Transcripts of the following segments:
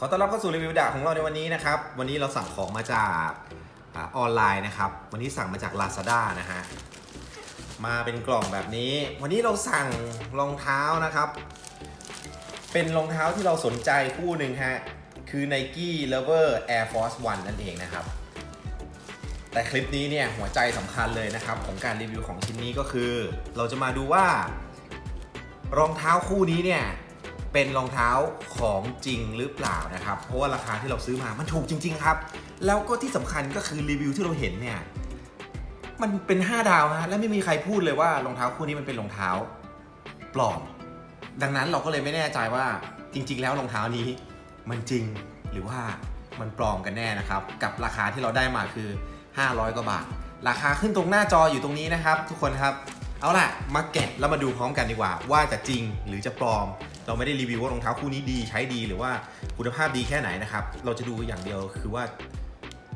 ขอต้อนรับเข้าสู่รีวิวดาของเราในวันนี้นะครับ วันนี้เราสั่งของมาจากอออนไลน์นะครับ วันนี้สั่งมาจาก Lazada นะฮะ มาเป็นกล่องแบบนี้ วันนี้เราสั่งรองเท้านะครับ เป็นรองเท้าที่เราสนใจคู่หนึ่งฮะ คือ Nike Lover Air Force One นั่นเองนะครับ แต่คลิปนี้เนี่ยหัวใจสำคัญเลยนะครับ ของการรีวิวของชิ้นนี้ก็คือ เราจะมาดูว่ารองเท้าคู่นี้เนี่ย เป็นรองเท้าของจริงหรือเปล่านะครับ เพราะว่าราคาที่เราซื้อมามันถูกจริง ๆ ครับ แล้วก็ที่สำคัญก็คือรีวิวที่เราเห็นเนี่ยมันเป็น 5 ดาวฮะและไม่มีใครพูดเลยว่ารองเท้าคู่นี้มันเป็นรองเท้าปลอม ดังนั้นเราก็เลยไม่แน่ใจว่าจริง ๆ แล้วรองเท้านี้มันจริงหรือว่ามันปลอมกันแน่นะครับ กับราคาที่เราได้มาคือ 500 กว่าบาท ราคาขึ้นตรงหน้าจออยู่ตรงนี้นะครับ ทุกคนครับ เอาล่ะ มาแกะแล้วมาดูพร้อมกันดีกว่า ว่าจะจริงหรือจะปลอม เราไม่ได้รีวิวว่ารองเท้าคู่นี้ดีใช้ดีหรือว่าคุณภาพดีแค่ไหนนะครับ เราจะดูอย่างเดียวคือว่า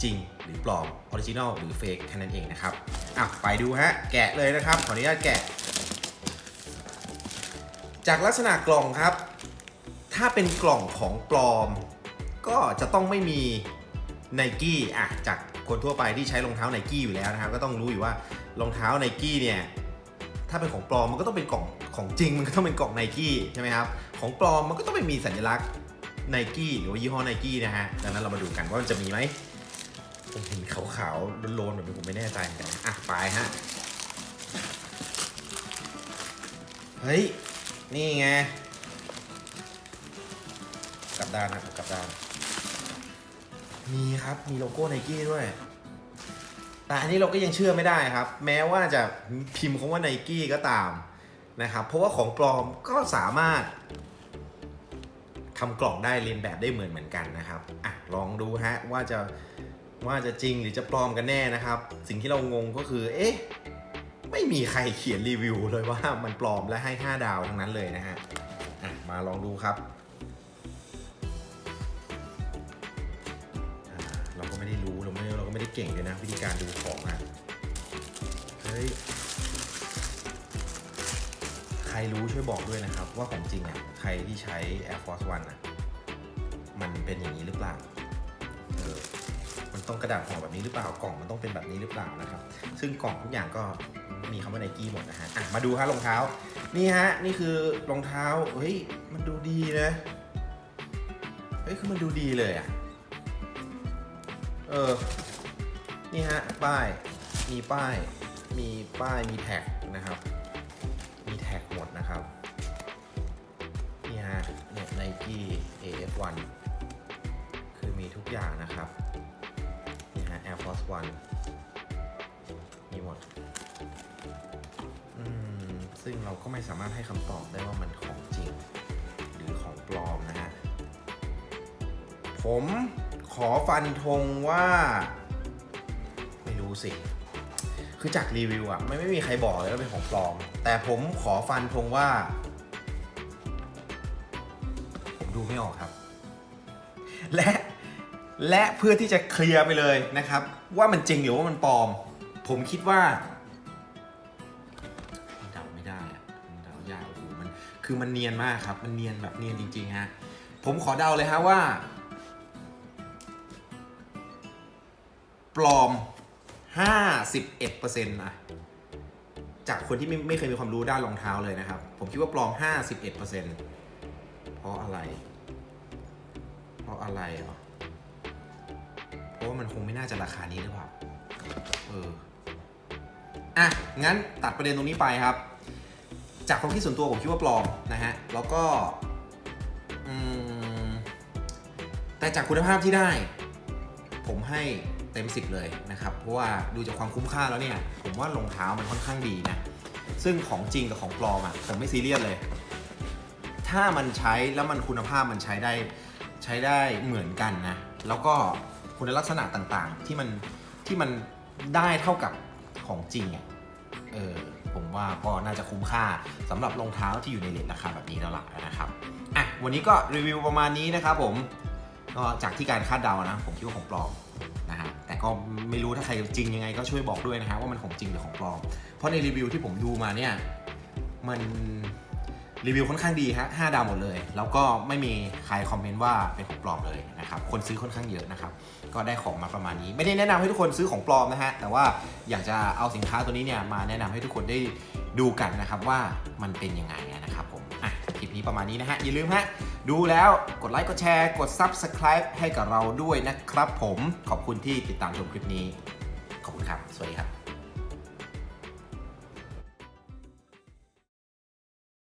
จริงหรือปลอมออริจินอลหรือเฟกแค่นั้นเองนะครับอะไปดูฮะแกะเลยนะครับ ขออนุญาตแกะ จากลักษณะกล่องครับ ถ้าเป็นกล่องของปลอม ก็จะต้องไม่มีไนกี้อะจากคนทั่วไปที่ใช้รองเท้าไนกี้อยู่แล้วนะครับ ก็ต้องรู้อยู่ว่ารองเท้าไนกี้เนี่ย ถ้าเป็นของปลอมมันก็ต้องเป็นกล่องของจริงมันก็ต้องเป็นกล่องไนกี้ใช่ไหมครับของปลอมมันก็ต้องไม่มีสัญลักษณ์ไนกี้หรือว่ายี่ห้อไนกี้นะฮะดังนั้นเรามาดูกันว่ามันจะมีไหมผมเห็นขาวๆโลนๆแบบนี้ผมไม่แน่ใจเหมือนกันอะไปฮะเฮ้ยนี่ไงกลับด้านนะครับกลับด้านมีครับมีโลโก้ไนกี้ด้วย แต่อันนี้เราก็ยังเชื่อไม่ได้ครับ แม้ว่าจะพิมพ์คำว่าไนกี้ก็ตามนะครับ เพราะว่าของปลอมก็สามารถทำกล่องได้เรียนแบบได้เหมือนเหมือนกันนะครับอะลองดูฮะว่าจะว่าจะจริงหรือจะปลอมกันแน่นะครับ สิ่งที่เรางงก็คือ เอ๊ะ ไม่มีใครเขียนรีวิวเลยว่ามันปลอมและให้ 5 ดาวทั้งนั้นเลยนะฮะอะมาลองดูครับ เราก็ไม่ได้รู้ เก่งเลยนะ วิธีการดูของอะ เฮ้ย ใครรู้ช่วยบอกด้วยนะครับ ว่าของจริงอะ ใครที่ใช้ Air Force One อะ มันเป็นอย่างนี้หรือเปล่า เออ มันต้องกระดาษห่อแบบนี้หรือเปล่า กล่องมันต้องเป็นแบบนี้หรือเปล่านะครับ ซึ่งกล่องทุกอย่างก็มีคำว่าไนกี้หมดนะฮะ อะ มาดูฮะรองเท้า นี่ฮะ นี่คือรองเท้า เฮ้ย มันดูดีนะ เฮ้ย คือมันดูดีเลยอะ เออ นี่ฮะป้ายมีป้ายมีป้ายมีแท็กนะครับ มีแท็กหมดนะครับนี่ฮะเนี่ย Nike AF1 คือมีทุกอย่างนะครับนี่ฮะ Air Force One มีหมดอืมซึ่งเราก็ไม่สามารถให้คำตอบได้ว่ามันของจริง หรือของปลอมนะฮะผมขอฟันธงว่าูสิคือจากรีวิวอะไม่ไม่มีใครบอกเลยว่าเป็นของปลอม แต่ผมขอฟันธงว่า ผมดูไม่ออกครับ และและเพื่อที่จะเคลียร์ไปเลยนะครับ ว่ามันจริงหรือว่ามันปลอม ผมคิดว่าเดาไม่ได้อะเดายากโอ้โหมันคือมันเนียนมากครับ มันเนียนแบบเนียนจริงๆฮะผมขอเดาเลยฮะว่า ปลอม 51%นะจากคนที่ไม่ไม่เคยมีความรู้ด้านรองเท้าเลยนะครับ ผมคิดว่าปลอม 51%เพราะอะไร เพราะอะไรเหรอเพราะว่ามันคงไม่น่าจะราคานี้หรือเปล่า เออ อะ งั้นตัดประเด็นตรงนี้ไปครับ จากความคิดส่วนตัวผมคิดว่าปลอมนะฮะ แล้วก็ แต่จากคุณภาพที่ได้ ผมให้ เต็ม 10 เลยนะครับ เพราะว่าดูจากความคุ้มค่าแล้วเนี่ย ผมว่ารองเท้ามันค่อนข้างดีนะ ซึ่งของจริงกับของปลอมอะผมไม่ซีเรียสเลย ถ้ามันใช้แล้วมันคุณภาพมันใช้ได้ใช้ได้เหมือนกันนะ แล้วก็คุณลักษณะต่างๆที่มันที่มันได้เท่ากับของจริงอะเออผมว่าก็น่าจะคุ้มค่าสำหรับรองเท้าที่อยู่ในเลทราคาแบบนี้แล้วล่ะนะครับอะวันนี้ก็รีวิวประมาณนี้นะครับผมก็จากที่การคาดเดานะ ผมคิดว่าของปลอมนะฮะ ก็ไม่รู้ถ้าใครจริงยังไงก็ช่วยบอกด้วยนะฮะว่ามันของจริงหรือของปลอม เพราะในรีวิวที่ผมดูมาเนี่ยมันรีวิวค่อนข้างดีฮะ5ดาวหมดเลย แล้วก็ไม่มีใครคอมเมนต์ว่าเป็นของปลอมเลยนะครับ คนซื้อค่อนข้างเยอะนะครับ ก็ได้ของมาประมาณนี้ ไม่ได้แนะนำให้ทุกคนซื้อของปลอมนะฮะ แต่ว่าอยากจะเอาสินค้าตัวนี้เนี่ยมาแนะนำให้ทุกคนได้ดูกันนะครับว่ามันเป็นยังไงนะครับผม อะ คลิปนี้ประมาณนี้นะฮะ อย่าลืมฮะ ดูแล้วกดไลค์กดแชร์กด Subscribe ให้กับเราด้วยนะครับผมขอบคุณที่ติดตามชมคลิปนี้ ขอบคุณครับ สวัสดีครับ